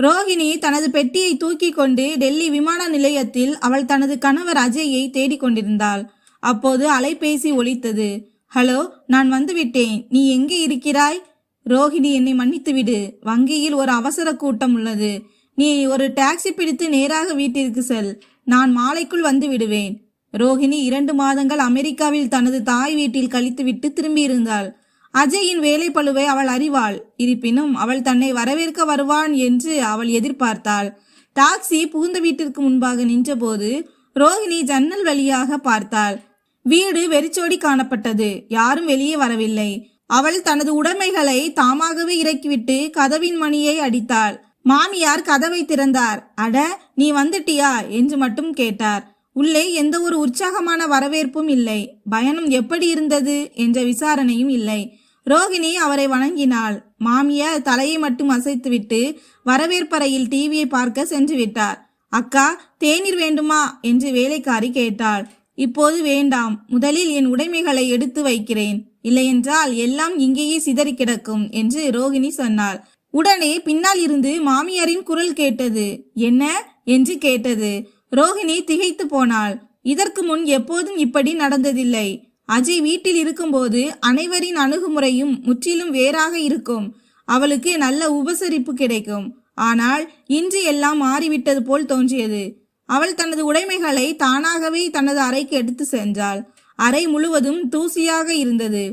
ரோகிணி தனது பெட்டியை தூக்கி கொண்டு டெல்லி விமான நிலையத்தில் அவள் தனது கணவர் அஜயை தேடிக்கொண்டிருந்தாள் அப்போது அலைபேசி ஒலித்தது. ஹலோ நான் வந்துவிட்டேன் நீ எங்கே இருக்கிறாய்? ரோஹிணி என்னை மன்னித்து விடு. வங்கியில் ஒரு அவசர கூட்டம் உள்ளது. நீ ஒரு டாக்ஸி பிடித்து நேராக வீட்டிற்கு செல். நான் மாலைக்குள் வந்து விடுவேன். ரோஹிணி இரண்டு மாதங்கள் அமெரிக்காவில் தனது தாய் வீட்டில் கழித்துவிட்டு திரும்பியிருந்தாள். அஜயின் வேலை அவள் அறிவாள். இருப்பினும் அவள் தன்னை வரவேற்க வருவான் என்று அவள் எதிர்பார்த்தாள். டாக்ஸி புகுந்த வீட்டிற்கு முன்பாக நின்றபோது ரோஹிணி ஜன்னல் வழியாக பார்த்தாள். வீடு வெறிச்சோடி காணப்பட்டது. யாரும் வெளியே வரவில்லை. அவள் தனது உடைமைகளை தாமாகவே இறக்கிவிட்டு கதவின் மணியை அடித்தாள். மாமியார் கதவை திறந்தார். அட நீ வந்துட்டியா? என்று மட்டும் கேட்டார். உள்ளே எந்த ஒரு உற்சாகமான வரவேற்பும் இல்லை. பயணம் எப்படி இருந்தது? என்ற விசாரணையும் இல்லை. ரோகிணி அவரை வணங்கினாள். மாமியார் தலையை மட்டும் அசைத்துவிட்டு வரவேற்பறையில் டிவியை பார்க்க சென்று விட்டார். அக்கா தேநீர் வேண்டுமா? என்று வேலைக்காரி கேட்டாள். இப்போது வேண்டாம். முதலில் என் உடைமைகளை எடுத்து வைக்கிறேன். இல்லையென்றால் எல்லாம் இங்கேயே சிதறி கிடக்கும் என்று ரோகிணி சொன்னாள். உடனே பின்னால் இருந்து மாமியாரின் குரல் கேட்டது. என்ன? என்று கேட்டது. ரோகிணி திகைத்து போனாள். இதற்கு முன் எப்போதும் இப்படி நடந்ததில்லை. அஜய் வீட்டில் இருக்கும்போது அனைவரின் அணுகுமுறையும் முற்றிலும் வேறாக இருக்கும். அவளுக்கு நல்ல உபசரிப்பு கிடைக்கும். ஆனால் இன்று எல்லாம் மாறிவிட்டது போல் தோன்றியது. அவள் தனது உடைமைகளை தானாகவே தனது அறைக்கு எடுத்து சென்றாள். அறை முழுவதும் தூசியாக இருந்தது.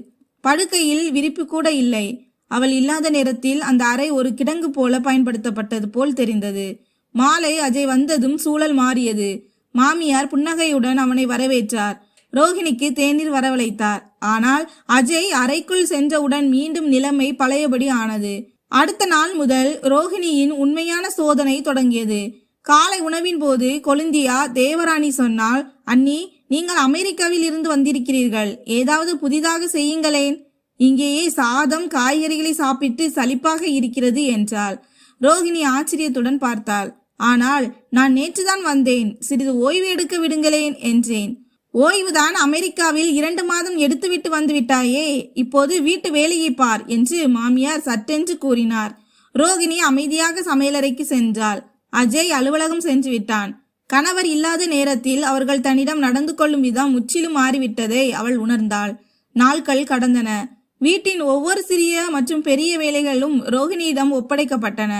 படுக்கையில் விரிப்பு கூட இல்லை. அவள் இல்லாத நேரத்தில் அந்த அறை ஒரு கிடங்கு போல பயன்படுத்தப்பட்டது போல் தெரிந்தது. மாலை அஜய் வந்ததும் சூழல் மாறியது. மாமியார் புன்னகையுடன் அவனை வரவேற்றார். ரோஹிணிக்கு தேநீர் வரவழைத்தார். ஆனால் அஜய் அறைக்குள் சென்றவுடன் மீண்டும் நிலைமை பழையபடி ஆனது. அடுத்த நாள் முதல் ரோஹிணியின் உண்மையான சோதனை தொடங்கியது. காலை உணவின் போது கொழுந்தியா தேவராணி சொன்னால் அண்ணி நீங்கள் அமெரிக்காவில் இருந்து வந்திருக்கிறீர்கள். ஏதாவது புதிதாக செய்யுங்களேன். இங்கேயே சாதம் காய்கறிகளை சாப்பிட்டு சலிப்பாக இருக்கிறது என்றாள். ரோகிணி ஆச்சரியத்துடன் பார்த்தாள். ஆனால் நான் நேற்றுதான் வந்தேன். சிறிது ஓய்வு எடுக்க விடுங்களேன் என்றேன். ஓய்வுதான் அமெரிக்காவில் இரண்டு மாதம் எடுத்துவிட்டு வந்துவிட்டாயே. இப்போது வீட்டு வேலையை பார் என்று மாமியார் சட்டென்று கூறினார். ரோகிணி அமைதியாக சமையலறைக்கு சென்றாள். அஜய் அலுவலகம் சென்று விட்டான். கணவர் இல்லாத நேரத்தில் அவர்கள் தன்னிடம் நடந்து கொள்ளும் விதம் முற்றிலும் மாறிவிட்டதை அவள் உணர்ந்தாள். நாட்கள் கடந்தன. வீட்டின் ஒவ்வொரு சிறிய மற்றும் பெரிய வேலைகளும் ரோகிணியிடம் ஒப்படைக்கப்பட்டன.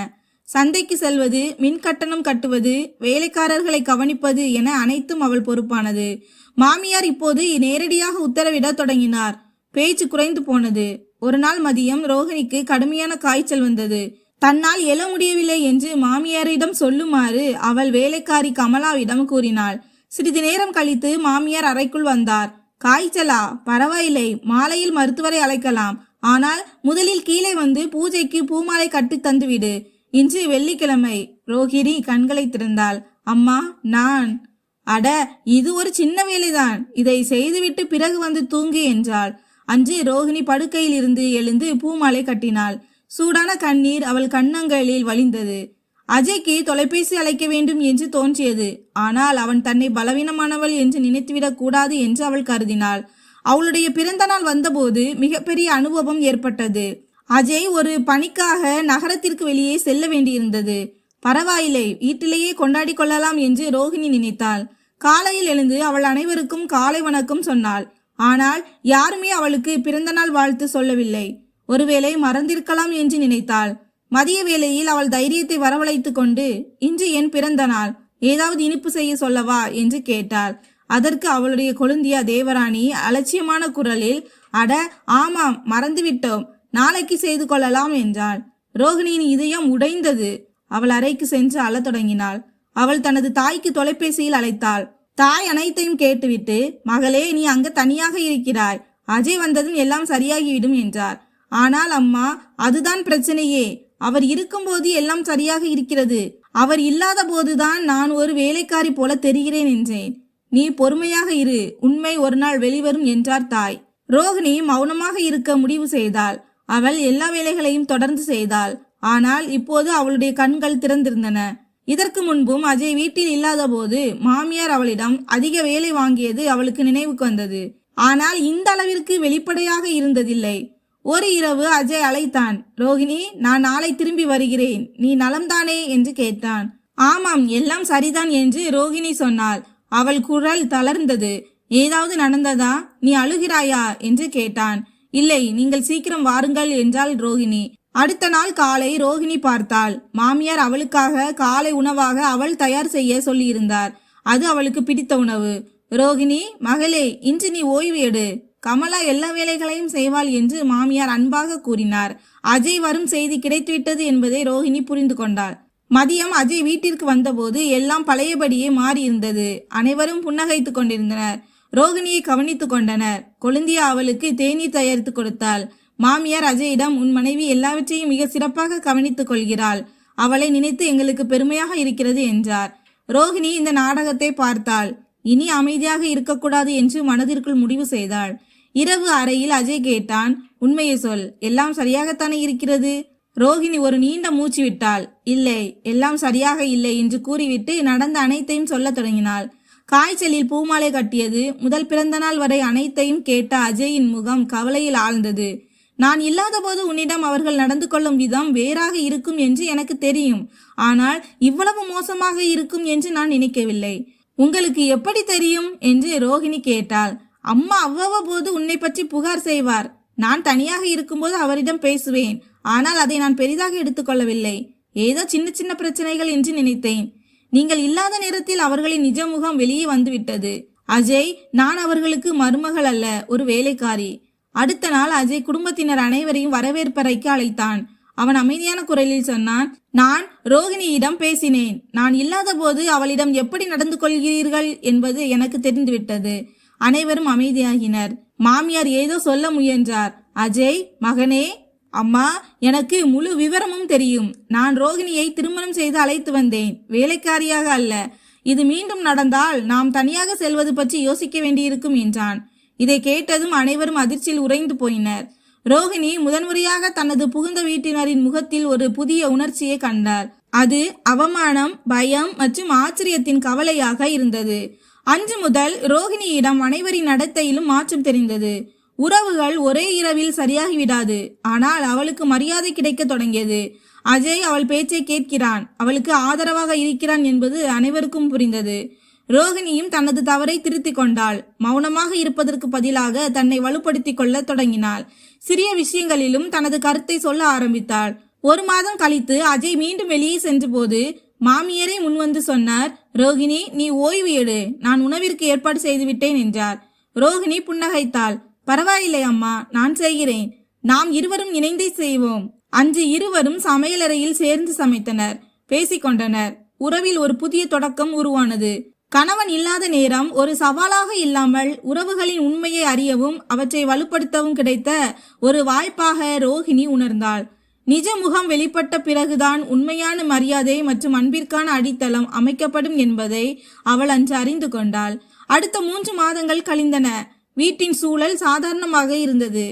சந்தைக்கு செல்வது மின் கட்டணம் கட்டுவது வேலைக்காரர்களை கவனிப்பது என அனைத்தும் அவள் பொறுப்பானது. மாமியார் இப்போது நேரடியாக உத்தரவிட தொடங்கினார். பேச்சு குறைந்து போனது. ஒரு நாள் மதியம் ரோகிணிக்கு கடுமையான காய்ச்சல் வந்தது. தன்னால் எழ முடியவில்லை என்று மாமியாரிடம் சொல்லுமாறு அவள் வேலைக்காரி கமலாவிடம் கூறினாள். சிறிது நேரம் கழித்து மாமியார் அறைக்குள் வந்தார். காய்ச்சலா? பரவாயில்லை. மாலையில் மருத்துவரை அழைக்கலாம். ஆனால் முதலில் கீழே வந்து பூஜைக்கு பூமாலை கட்டி தந்துவிடு. இன்று வெள்ளிக்கிழமை. ரோஹிணி கண்களை திறந்தாள். அம்மா நான். அட இது ஒரு சின்ன வேலைதான். இதை செய்துவிட்டு பிறகு வந்து தூங்கு என்றாள். அன்று ரோஹிணி படுக்கையில் இருந்து எழுந்து பூமாலை கட்டினாள். சூடான கண்ணீர் அவள் கண்ணங்களில் வழிந்தது. அஜய்க்கு தொலைபேசி அழைக்க வேண்டும் என்று தோன்றியது. ஆனால் அவன் தன்னை பலவீனமானவள் என்று நினைத்துவிடக் கூடாது என்று அவள் கருதினாள். அவளுடைய பிறந்த நாள் வந்தபோது மிகப்பெரிய அனுபவம் ஏற்பட்டது. அஜய் ஒரு பணிக்காக நகரத்திற்கு வெளியே செல்ல வேண்டியிருந்தது. பரவாயில்லை வீட்டிலேயே கொண்டாடி கொள்ளலாம் என்று ரோஹிணி நினைத்தாள். காலையில் எழுந்து அவள் அனைவருக்கும் காலை வணக்கம் சொன்னாள். ஆனால் யாருமே அவளுக்கு பிறந்தநாள் வாழ்த்து சொல்லவில்லை. ஒருவேளை மறந்திருக்கலாம் என்று நினைத்தாள். மதிய வேளையில் அவள் தைரியத்தை வரவழைத்துக் கொண்டு இன்று என் பிறந்த நாள் ஏதாவது இனிப்பு செய்ய சொல்லவா என்று கேட்டாள். அதற்கு அவளுடைய கொழுந்தியா தேவராணி அலட்சியமான குரலில் அட ஆமாம் மறந்துவிட்டோம். நாளைக்கு செய்து கொள்ளலாம் என்றாள். ரோகிணியின் இதயம் உடைந்தது. அவள் அறைக்கு சென்று அழத் தொடங்கினாள். அவள் தனது தாய்க்கு தொலைபேசியில் அழைத்தாள். தாய் அனைத்தையும் கேட்டுவிட்டு மகளே நீ அங்க தனியாக இருக்கிறாய். அஜய் வந்ததும் எல்லாம் சரியாகிவிடும் என்றார். ஆனால் அம்மா அதுதான் பிரச்சனையே. அவர் இருக்கும்போது எல்லாம் சரியாக இருக்கிறது. அவர் இல்லாத போதுதான் நான் ஒரு வேலைக்காரி போல தெரிகிறேன் என்றேன். நீ பொறுமையாக இரு. உண்மை ஒரு நாள் வெளிவரும் என்றார் தாய். ரோகிணி மௌனமாக இருக்க முடிவு செய்தாள். அவள் எல்லா வேலைகளையும் தொடர்ந்து செய்தாள். ஆனால் இப்போது அவளுடைய கண்கள் திறந்திருந்தன. இதற்கு முன்பும் அஜய் வீட்டில் இல்லாதபோது மாமியார் அவளிடம் அதிக வேலை வாங்கியது அவளுக்கு நினைவுக்கு வந்தது. ஆனால் இந்த அளவிற்கு வெளிப்படையாக இருந்ததில்லை. ஒரு இரவு அஜய் அழைத்தான் ரோகிணி நான் நாளை திரும்பி வருகிறேன். நீ நலம்தானே? என்று கேட்டான். ஆமாம் எல்லாம் சரிதான் என்று ரோகிணி சொன்னாள். அவள் குரல் தளர்ந்தது. ஏதாவது நடந்ததா? நீ அழுகிறாயா? என்று கேட்டான். இல்லை நீங்கள் சீக்கிரம் வாருங்கள் என்றாள் ரோகிணி. அடுத்த நாள் காலை ரோகிணி பார்த்தாள். மாமியார் அவளுக்காக காலை உணவாக அவள் தயார் செய்ய சொல்லியிருந்தார். அது அவளுக்கு பிடித்த உணவு. ரோகிணி மகளே இன்று நீ ஓய்வு எடு. கமலா எல்லா வேலைகளையும் செய்வாள் என்று மாமியார் அன்பாக கூறினார். அஜய் வரும் செய்தி கிடைத்துவிட்டது என்பதை ரோஹிணி புரிந்து கொண்டாள். மதியம் அஜய் வீட்டிற்கு வந்தபோது எல்லாம் பழையபடியே மாறியிருந்தது. அனைவரும் புன்னகைத்துக் கொண்டிருந்தனர். ரோகிணியை கவனித்து கொண்டனர். கொழுந்தியா அவளுக்கு தேநீர் தயாரித்து கொடுத்தாள். மாமியார் அஜயிடம் உன் மனைவி எல்லாவற்றையும் மிக சிறப்பாக கவனித்துக் கொள்கிறாள். அவளை நினைத்து எங்களுக்கு பெருமையாக இருக்கிறது என்றார். ரோகிணி இந்த நாடகத்தை பார்த்தாள். இனி அமைதியாக இருக்கக்கூடாது என்று மனதிற்குள் முடிவு செய்தாள். இரவு அறையில் அஜய் கேட்டான் உண்மையை சொல் எல்லாம் சரியாகத்தானே இருக்கிறது? ரோகிணி ஒரு நீண்ட மூச்சு விட்டாள். இல்லை எல்லாம் சரியாக இல்லை என்று கூறிவிட்டு நடந்த அனைத்தையும் சொல்லத் தொடங்கினாள். காய்ச்சலில் பூமாலை கட்டியது. முதல் பிறந்த நாள் வரை அனைத்தையும் கேட்ட அஜயின் முகம் கவலையில் ஆழ்ந்தது. நான் இல்லாதபோது உன்னிடம் அவர்கள் நடந்து கொள்ளும் விதம் வேறாக இருக்கும் என்று எனக்கு தெரியும். ஆனால் இவ்வளவு மோசமாக இருக்கும் என்று நான் நினைக்கவில்லை. உங்களுக்கு எப்படி தெரியும்? என்று ரோகிணி கேட்டாள். அம்மா அவ்வப்போது உன்னை பற்றி புகார் செய்வார். நான் தனியாக இருக்கும்போது அவரிடம் பேசுவேன். ஆனால் அதை நான் பெரிதாக எடுத்துக்கொள்ளவில்லை. ஏதோ சின்ன சின்ன பிரச்சனைகள் என்று நினைத்தேன். நீங்கள் இல்லாத நேரத்தில் அவர்களின் நிஜ முகம் வெளியே வந்துவிட்டது. அஜய் நான் அவர்களுக்கு மருமகள் அல்ல ஒரு வேலைக்காரி. அடுத்த நாள் அஜய் குடும்பத்தினர் அனைவரையும் வரவேற்பறைக்கு அழைத்தான். அவன் அமைதியான குரலில் சொன்னான் நான் ரோகிணியிடம் பேசினேன். நான் இல்லாத போது அவளிடம் எப்படி நடந்து கொள்கிறீர்கள் என்பது எனக்கு தெரிந்துவிட்டது. அனைவரும் அமைதியாகினர். மாமியார் ஏதோ சொல்ல முயன்றார். அஜய் மகனே அம்மா எனக்கு முழு விவரமும் தெரியும். நான் ரோகிணியை திருமணம் செய்து அழைத்து வந்தேன். வேலைக்காரியாக அல்ல. இது மீண்டும் நடந்தால் நாம் தனியாக செல்வது பற்றி யோசிக்க வேண்டியிருக்கும் என்றான். இதை கேட்டதும் அனைவரும் அதிர்ச்சியில் உறைந்து போயினர். ரோகிணி முதன்முறையாக தனது புகுந்த வீட்டினரின் முகத்தில் ஒரு புதிய உணர்ச்சியை கண்டார். அது அவமானம் பயம் மற்றும் ஆச்சரியத்தின் கவலையாக இருந்தது. அன்று முதல் ரோகிணியிடம் அனைவரின் நடத்தையிலும் மாற்றம் தெரிந்தது. உறவுகள் ஒரே இரவில் சரியாகிவிடாது. ஆனால் அவளுக்கு மரியாதை கிடைக்க தொடங்கியது. அஜய் அவள் பேச்சை கேட்கிறான். அவளுக்கு ஆதரவாக இருக்கிறான் என்பது அனைவருக்கும் புரிந்தது. ரோகிணியும் தனது தவறை திருத்திக் கொண்டாள். மௌனமாக இருப்பதற்கு பதிலாக தன்னை வலுப்படுத்திக் கொள்ள தொடங்கினாள். சிறிய விஷயங்களிலும் தனது கருத்தை சொல்ல ஆரம்பித்தாள். ஒரு மாதம் கழித்து அஜய் மீண்டும் வெளியே சென்றபோது மாமியரே முன்வந்து சொன்னார் ரோகிணி நீ ஓய்வு எடு. நான் உணவிற்கு ஏற்பாடு செய்துவிட்டேன் என்றார். ரோகிணி புன்னகைத்தாள். பரவாயில்லை அம்மா நான் செய்கிறேன். நாம் இருவரும் இணைந்தே செய்வோம். அன்று இருவரும் சமையலறையில் சேர்ந்து சமைத்தனர். பேசிக்கொண்டனர். உறவில் ஒரு புதிய தொடக்கம் உருவானது. கணவன் இல்லாத நேரம் ஒரு சவாலாக இல்லாமல் உறவுகளின் உண்மையை அறியவும் அவற்றை வலுப்படுத்தவும் கிடைத்த ஒரு வாய்ப்பாக ரோஹிணி உணர்ந்தாள். நிஜ முகம் வெளிப்பட்ட பிறகுதான் உண்மையான மரியாதை மற்றும் அன்பிற்கான அடித்தளம் அமைக்கப்படும் என்பதை அவள் அன்று அறிந்து கொண்டாள். அடுத்த மூன்று மாதங்கள் கழிந்தன. வீட்டின் சூழல் சாதாரணமாக இருந்தது.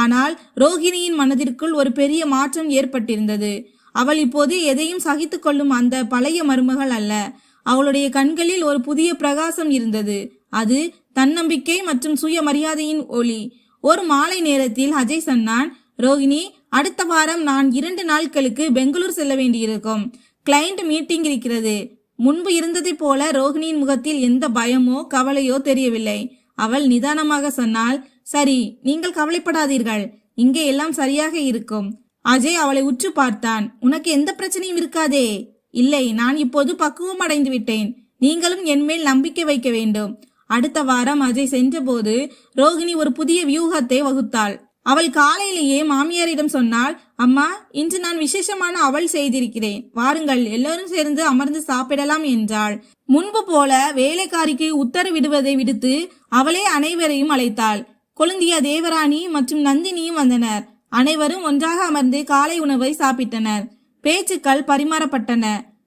ஆனால் ரோஹிணியின் மனதிற்குள் ஒரு பெரிய மாற்றம் ஏற்பட்டிருந்தது. அவள் இப்போது எதையும் சகித்து கொள்ளும் அந்த பழைய மருமகள் அல்ல. அவளுடைய கண்களில் ஒரு புதிய பிரகாசம் இருந்தது. அது தன்னம்பிக்கை மற்றும் சுயமரியாதையின் ஒளி. ஒரு மாலை நேரத்தில் அஜய் சொன்னான் ரோகிணி அடுத்த வாரம் நான் இரண்டு நாட்களுக்கு பெங்களூர் செல்ல வேண்டியிருக்கும். கிளையண்ட் மீட்டிங் இருக்கிறது. முன்பு இருந்ததைப் போல ரோகிணியின் முகத்தில் எந்த பயமோ கவலையோ தெரியவில்லை. அவள் நிதானமாக சொன்னாள் சரி நீங்கள் கவலைப்படாதீர்கள். இங்கே எல்லாம் சரியாக இருக்கும். அஜய் அவளை உற்று பார்த்தான். உனக்கு எந்த பிரச்சனையும் இருக்காதே. இல்லை நான் இப்போது பக்குவம் அடைந்து விட்டேன். நீங்களும் என் மேல் நம்பிக்கை வைக்க வேண்டும். அடுத்த வாரம் அஜய் சென்றபோது ரோகிணி ஒரு புதிய வியூகத்தை வகுத்தாள். அவள் காலையிலேயே மாமியாரிடம் சொன்னால் அம்மா இன்று நான் விசேஷமான அவள் செய்திருக்கிறேன். வாருங்கள் எல்லோரும் சேர்ந்து அமர்ந்து சாப்பிடலாம் என்றாள். முன்பு போல வேலைக்காரிக்கு உத்தரவிடுவதை விடுத்து அவளே அனைவரையும் அழைத்தாள். கொழுந்தியா தேவராணி மற்றும் நந்தினியும் வந்தனர். அனைவரும் ஒன்றாக அமர்ந்து காலை உணவை சாப்பிட்டனர். பேச்சுக்கள் பரிமாறப்பட்டன.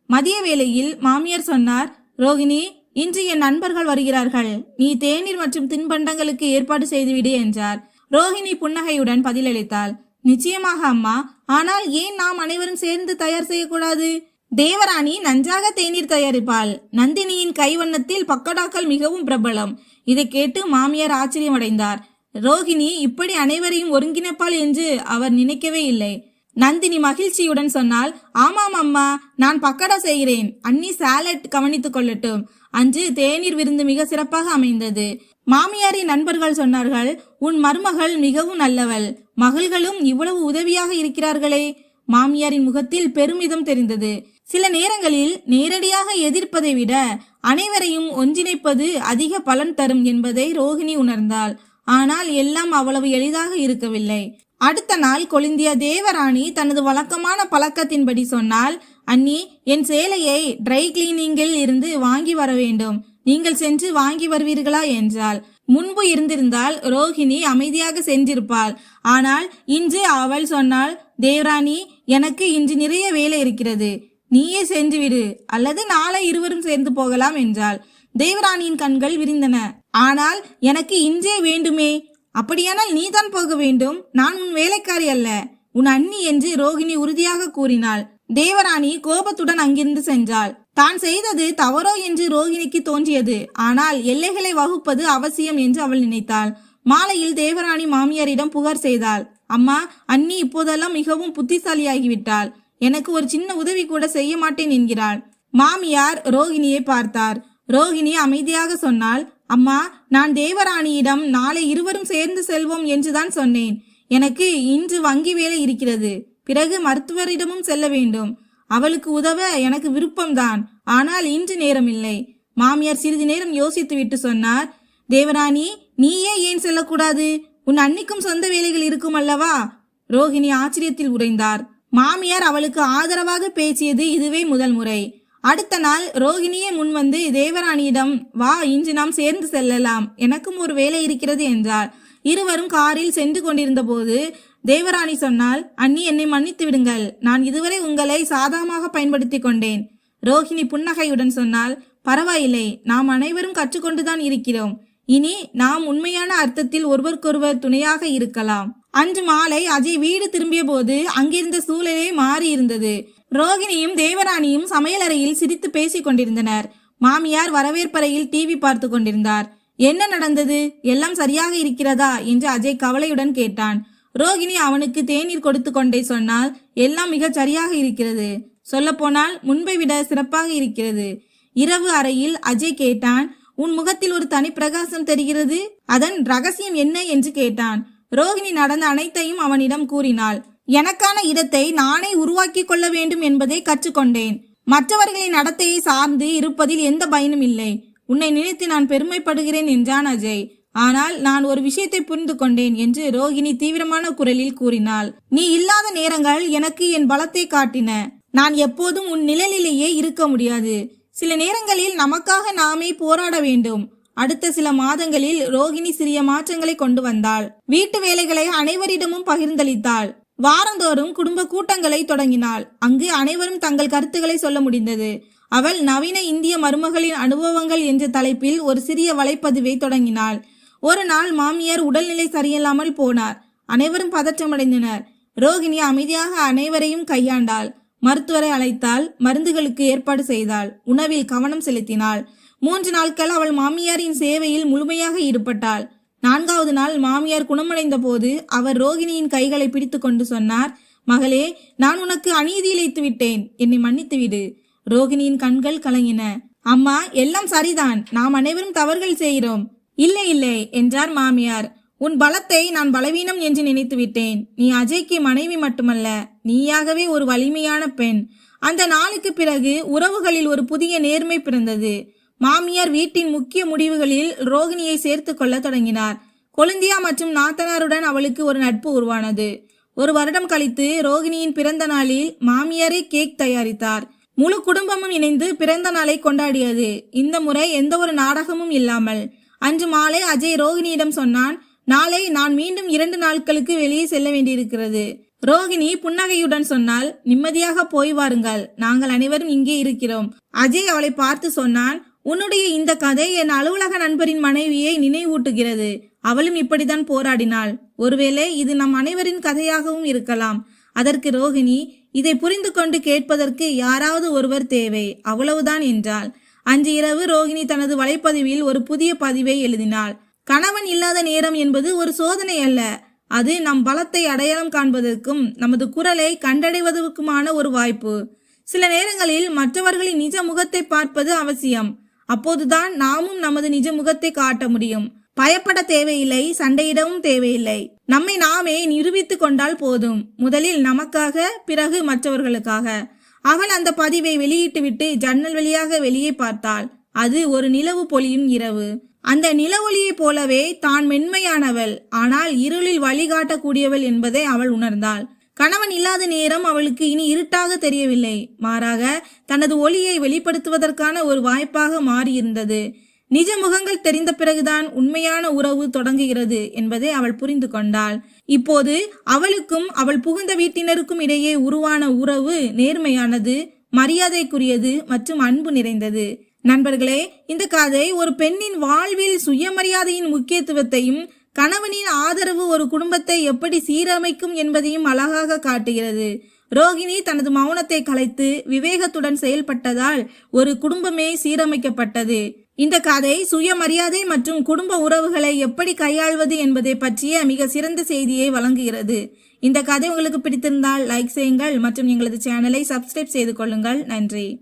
மதிய வேளையில் மாமியார் சொன்னார் ரோகிணி இன்று என் நண்பர்கள் வருகிறார்கள். நீ தேநீர் மற்றும் தின்பண்டங்களுக்கு ஏற்பாடு செய்துவிடு என்றார். ரோஹிணி புன்னகையுடன் பதிலளித்தாள். நிச்சயமாக அம்மா. ஆனால் ஏன் நாம் அனைவரும் சேர்ந்து தயார் செய்யக்கூடாது? தேவராணி நன்றாக தேநீர் தயாரிப்பாள். நந்தினியின் கைவண்ணத்தில் பக்கடாக்கள் மிகவும் பிரபலம். இதை கேட்டு மாமியார் ஆச்சரியமடைந்தார். ரோகிணி இப்படி அனைவரையும் ஒருங்கிணைப்பாள் என்று அவர் நினைக்கவே இல்லை. நந்தினி மகிழ்ச்சியுடன் சொன்னால் ஆமாம் அம்மா நான் பக்கடா செய்கிறேன். அண்ணி சாலட் கவனித்துக் கொள்ளட்டும். அன்று தேநீர் விருந்து மிக சிறப்பாக அமைந்தது. மாமியாரின் நண்பர்கள் சொன்னார்கள் உன் மருமகள் மிகவும் நல்லவள். மகள்களும் இவ்வளவு உதவியாக இருக்கிறார்களே. மாமியாரின் முகத்தில் பெருமிதம் தெரிந்தது. சில நேரங்களில் நேரடியாக எதிர்ப்பதை விட அனைவரையும் ஒன்றிணைப்பது அதிக பலன் தரும் என்பதை ரோகிணி உணர்ந்தாள். ஆனால் எல்லாம் அவ்வளவு எளிதாக இருக்கவில்லை. அடுத்த நாள் கொலிந்திய தேவராணி தனது வழக்கமான பழக்கத்தின்படி சொன்னால் அண்ணி என் சேலையை ட்ரை கிளீனிங்கில் இருந்து வாங்கி வர வேண்டும். நீங்கள் சென்று வாங்கி வருவீர்களா என்றாள். முன்பு இருந்திருந்தால் ரோஹிணி அமைதியாக சென்றிருப்பாள். ஆனால் இன்று அவள் சொன்னாள் தேவராணி எனக்கு இன்று நிறைய வேலை இருக்கிறது. நீயே சென்று விடு அல்லது நாளை இருவரும் சேர்ந்து போகலாம் என்றாள். தேவராணியின் கண்கள் விரிந்தன. ஆனால் எனக்கு இன்றே வேண்டுமே. அப்படியானால் நீதான் போக வேண்டும். நான் உன் வேலைக்காரி அல்ல. உன் அண்ணி என்று ரோகிணி உறுதியாக கூறினாள். தேவராணி கோபத்துடன் அங்கிருந்து சென்றாள். தான் செய்தது தவறோ என்று ரோகிணிக்கு தோன்றியது. ஆனால் எல்லைகளை வகுப்பது அவசியம் என்று அவள் நினைத்தாள். மாலையில் தேவராணி மாமியாரிடம் புகார் செய்தாள். அம்மா அண்ணி இப்போதெல்லாம் மிகவும் புத்திசாலியாகிவிட்டாள். எனக்கு ஒரு சின்ன உதவி கூட செய்ய மாட்டேன் என்கிறாள். மாமியார் ரோகிணியை பார்த்தார். ரோகிணி அமைதியாக சொன்னாள் அம்மா நான் தேவராணியிடம் நாளை இருவரும் சேர்ந்து செல்வோம் என்றுதான் சொன்னேன். எனக்கு இன்று வங்கி வேலை இருக்கிறது. பிறகு மருத்துவரிடமும் செல்ல வேண்டும். அவளுக்கு உதவ எனக்கு விருப்பம்தான். ஆனால் இன்று நேரம் இல்லை மாமியார் சிறிது நேரம் யோசித்துவிட்டு சொன்னார் தேவராணி நீயே ஏன் செல்லக்கூடாது? உன் அன்னிக்கும் சொந்த வேலைகள் இருக்கும் அல்லவா? ரோகிணி ஆச்சரியத்தில் உறைந்தார். மாமியார் அவளுக்கு ஆதரவாக பேசியது இதுவே முதல் முறை. அடுத்த நாள் ரோகிணியே முன்வந்து தேவராணியிடம் வா இன்று நாம் சேர்ந்து செல்லலாம். எனக்கும் ஒரு வேலை இருக்கிறது என்றார். இருவரும் காரில் சென்று கொண்டிருந்த போது தேவராணி சொன்னால் அண்ணி என்னை மன்னித்து விடுங்கள். நான் இதுவரை உங்களை சாதகமாக பயன்படுத்தி கொண்டேன். ரோஹிணி புன்னகையுடன் சொன்னால் பரவாயில்லை. நாம் அனைவரும் கற்றுக்கொண்டுதான் இருக்கிறோம். இனி நாம் உண்மையான அர்த்தத்தில் ஒருவருக்கொருவர் துணையாக இருக்கலாம். அன்று மாலை அஜய் வீடு திரும்பிய போது அங்கிருந்த சூழலே மாறி இருந்தது ரோகிணியும் தேவராணியும் சமையலறையில் சிரித்து பேசிக் கொண்டிருந்தனர். மாமியார் வரவேற்பறையில் டிவி பார்த்து கொண்டிருந்தார். என்ன நடந்தது? எல்லாம் சரியாக இருக்கிறதா? என்று அஜய் கவலையுடன் கேட்டான். ரோகிணி அவனுக்கு தேநீர் கொடுத்து கொண்டே சொன்னால் எல்லாம் மிகச் சரியாக இருக்கிறது. சொல்லப்போனால் முன்பை விட சிறப்பாக இருக்கிறது. இரவு அறையில் அஜய் கேட்டான் உன் முகத்தில் ஒரு தனி பிரகாசம் தெரிகிறது? அதன் ரகசியம் என்ன? என்று கேட்டான். ரோகிணி நடந்த அனைத்தையும் அவனிடம் கூறினாள். எனக்கான இடத்தை நானே உருவாக்கி கொள்ள வேண்டும் என்பதை கற்றுக்கொண்டேன். மற்றவர்களின் நடத்தையை சார்ந்து இருப்பதில் எந்த பயனும் இல்லை. உன்னை நினைத்து நான் பெருமைப்படுகிறேன் என்றான் அஜய். ஆனால் நான் ஒரு விஷயத்தை புரிந்து கொண்டேன் என்று ரோகிணி தீவிரமான குரலில் கூறினாள். நீ இல்லாத நேரங்கள் எனக்கு என் பலத்தை காட்டின. நான் எப்போதும் உன் நிழலிலேயே இருக்க முடியாது. சில நேரங்களில் நமக்காக நாமே போராட வேண்டும். அடுத்த சில மாதங்களில் ரோகிணி சிறிய மாற்றங்களை கொண்டு வந்தாள். வீட்டு வேலைகளை அனைவரிடமும் பகிர்ந்தளித்தாள். வாரந்தோறும் குடும்ப கூட்டங்களை தொடங்கினாள். அங்கு அனைவரும் தங்கள் கருத்துக்களை சொல்ல முடிந்தது. அவள் நவீன இந்திய மருமகளின் அனுபவங்கள் என்ற தலைப்பில் ஒரு சிறிய வலைப்பதிவை தொடங்கினாள். ஒரு நாள் மாமியார் உடல்நிலை சரியில்லாமல் போனார். அனைவரும் பதற்றமடைந்தனர். ரோகிணி அமைதியாக அனைவரையும் கையாண்டாள். மருத்துவரை அழைத்தாள். மருந்துகளுக்கு ஏற்பாடு செய்தாள். உணவில் கவனம் செலுத்தினாள். மூன்று நாட்கள் அவள் மாமியாரின் சேவையில் முழுமையாக ஈடுபட்டாள். நான்காவது நாள் மாமியார் குணமடைந்த போது அவர் ரோகிணியின் கைகளை பிடித்து கொண்டு சொன்னார் மகளே நான் உனக்கு அநீதி இழைத்து விட்டேன் என்னை மன்னித்து விடு. ரோகிணியின் கண்கள் கலங்கின. அம்மா எல்லாம் சரிதான். நாம் அனைவரும் தவறுகள் செய்கிறோம். இல்லை இல்லை என்றார் மாமியார். உன் பலத்தை நான் பலவீனம் என்று நினைத்து விட்டேன். நீ அஜய்க்கு மனைவி மட்டுமல்ல நீயாகவே ஒரு வலிமையான பெண். அந்த நாளுக்கு பிறகு உறவுகளில் ஒரு புதிய நேர்மை பிறந்தது. மாமியார் வீட்டின் முக்கிய முடிவுகளில் ரோகிணியை சேர்த்து கொள்ள தொடங்கினார். கொழுந்தியா மற்றும் நாத்தனாருடன் அவளுக்கு ஒரு நட்பு உருவானது. ஒரு வருடம் கழித்து ரோகிணியின் பிறந்த நாளில் மாமியாரே கேக் தயாரித்தார். முழு குடும்பமும் இணைந்து பிறந்த நாளை கொண்டாடியது. இந்த முறை எந்த ஒரு நாடகமும் இல்லாமல் அன்று மாலை அஜய் ரோகிணியிடம் சொன்னான் நாளை நான் மீண்டும் இரண்டு நாட்களுக்கு வெளியே செல்ல வேண்டியிருக்கிறது. ரோகிணி புன்னகையுடன் சொன்னால் நிம்மதியாக போய் வாருங்கள் நாங்கள் அனைவரும் இங்கே இருக்கிறோம். அஜய் அவளை பார்த்து சொன்னான் உன்னுடைய இந்த கதை என் அலுவலக நண்பரின் மனைவியை நினைவூட்டுகிறது. அவளும் இப்படித்தான் போராடினாள். ஒருவேளை இது நம் அனைவரின் கதையாகவும் இருக்கலாம். அதற்கு ரோகிணி இதை புரிந்து கொண்டு கேட்பதற்கு யாராவது ஒருவர் தேவை அவ்வளவுதான் என்றாள். அன்று இரவு ரோகிணி தனது வலைப்பதிவில் ஒரு புதிய பதிவை எழுதினாள். கணவன் இல்லாத நேரம் என்பது ஒரு சோதனை அல்ல. அது நம் பலத்தை அடையாளம் காண்பதற்கும் நமது குரலை கண்டடைவதற்குமான ஒரு வாய்ப்பு. சில நேரங்களில் மற்றவர்களின் நிஜ முகத்தை பார்ப்பது அவசியம். அப்போதுதான் நாமும் நமது நிஜ முகத்தை காட்ட முடியும். பயப்பட தேவையில்லை சண்டையிடவும் தேவையில்லை. நம்மை நாமே நிரூபித்துக் கொண்டால் போதும். முதலில் நமக்காக பிறகு மற்றவர்களுக்காக. அவள் அந்த பதிவை வெளியிட்டுவிட்டு ஜன்னல் வழியாக வெளியே பார்த்தாள். அது ஒரு நிலவு பொலியும் இரவு. அந்த நிலவொளியைப் போலவே தான் மென்மையானவள். ஆனால் இருளில் வழிகாட்டக்கூடியவள் என்பதை அவள் உணர்ந்தாள். கணவன் இல்லாத நேரம் அவளுக்கு இனி இருட்டாக தெரியவில்லை. மாறாக தனது ஒளியை வெளிப்படுத்துவதற்கான ஒரு வாய்ப்பாக மாறியிருந்தது. நிஜ முகங்கள் தெரிந்த பிறகுதான் உண்மையான உறவு தொடங்குகிறது என்பதை அவள் புரிந்து கொண்டாள். இப்போது அவளுக்கும் அவள் புகுந்த வீட்டினருக்கும் இடையே உருவான உறவு நேர்மையானது மரியாதைக்குரியது மற்றும் அன்பு நிறைந்தது. நண்பர்களே இந்த கதை ஒரு பெண்ணின் வாழ்வில் சுயமரியாதையின் முக்கியத்துவத்தையும் கணவனின் ஆதரவு ஒரு குடும்பத்தை எப்படி சீரமைக்கும் என்பதையும் அழகாக காட்டுகிறது. ரோகிணி தனது மௌனத்தை கலைத்து விவேகத்துடன் செயல்பட்டதால் ஒரு குடும்பமே சீரமைக்கப்பட்டது. இந்த கதை சுயமரியாதை மற்றும் குடும்ப உறவுகளை எப்படி கையாள்வது என்பதை பற்றிய மிக சிறந்த செய்தியை வழங்குகிறது. இந்த கதை உங்களுக்கு பிடித்திருந்தால் லைக் செய்யுங்கள் மற்றும் எங்களது சேனலை சப்ஸ்கிரைப் செய்து கொள்ளுங்கள். நன்றி.